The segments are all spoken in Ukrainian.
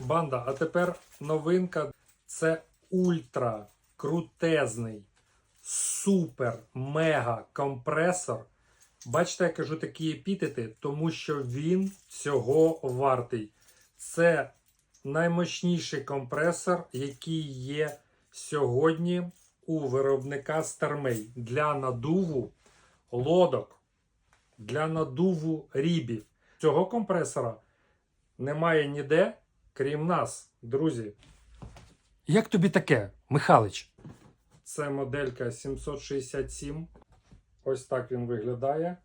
Банда, а тепер новинка це ультра крутезний, супер, мега компресор. Бачите, я кажу такі епітети, тому що він цього вартий. Це наймощніший компресор, який є сьогодні у виробника Стармей для надуву лодок, для надуву рібів. Цього компресора немає ніде, крім нас, друзі. Як тобі таке, Михалич? Це моделька 767. Ось так він виглядає.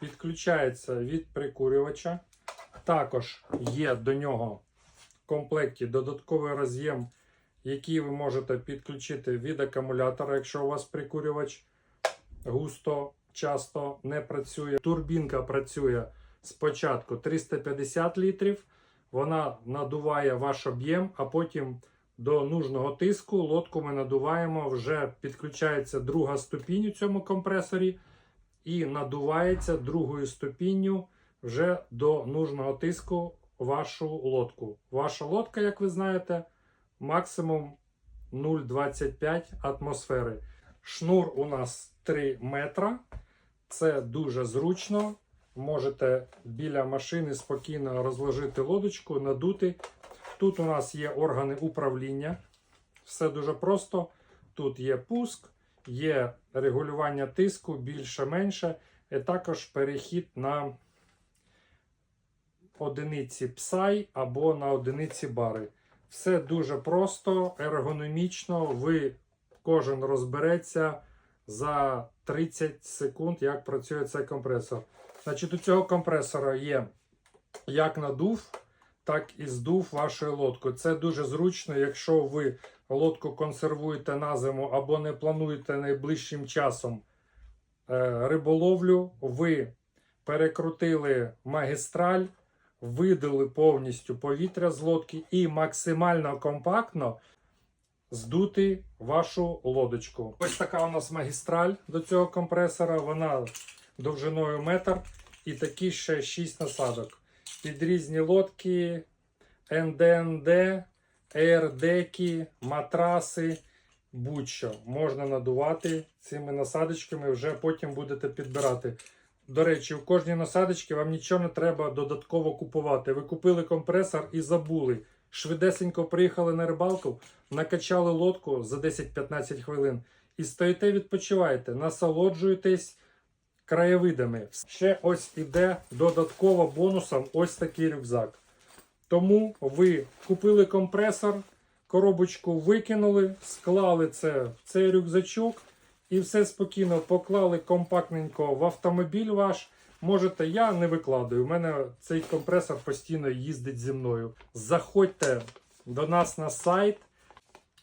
Підключається від прикурювача. Також є до нього в комплекті додатковий роз'єм, який ви можете підключити від акумулятора, якщо у вас прикурювач густо, часто не працює. Турбінка працює спочатку 350 літрів. Вона надуває ваш об'єм, а потім до нужного тиску лодку ми надуваємо. Вже підключається друга ступінь у цьому компресорі і надувається другою ступінню вже до нужного тиску вашу лодку. Ваша лодка, як ви знаєте, максимум 0,25 атмосфери. Шнур у нас 3 метра. Це дуже зручно. Можете біля машини спокійно розложити лодочку, надути. Тут у нас є органи управління. Все дуже просто. Тут є пуск, є регулювання тиску більше-менше, і також перехід на одиниці PSI або на одиниці бари. Все дуже просто, ергономічно. Ви кожен розбереться за 30 секунд, як працює цей компресор. Значить, у цього компресора є як надув, так і здув вашої лодки. Це дуже зручно, якщо ви лодку консервуєте на зиму або не плануєте найближчим часом е, риболовлю, ви перекрутили магістраль, видали повністю повітря з лодки і максимально компактно здути вашу лодочку. Ось така у нас магістраль до цього компресора. Вона довжиною метр і такі ще 6 насадок. Під різні лодки, НДНД, ЕРДеки, матраси, будь-що можна надувати цими насадочками, вже потім будете підбирати. До речі, у кожній насадочці вам нічого не треба додатково купувати. Ви купили компресор і забули. Швидесенько приїхали на рибалку, накачали лодку за 10-15 хвилин і стоїте, відпочиваєте, насолоджуєтесь краєвидами. Ще ось іде додатково бонусом ось такий рюкзак. Тому ви купили компресор, коробочку викинули, склали це в цей рюкзачок і все спокійно поклали компактненько в автомобіль ваш. Можете, я не викладаю. У мене цей компресор постійно їздить зі мною. Заходьте до нас на сайт,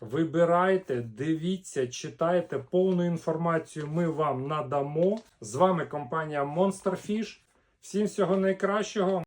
вибирайте, дивіться, читайте повну інформацію. Ми вам надамо. З вами компанія Monsterfish. Всім всього найкращого.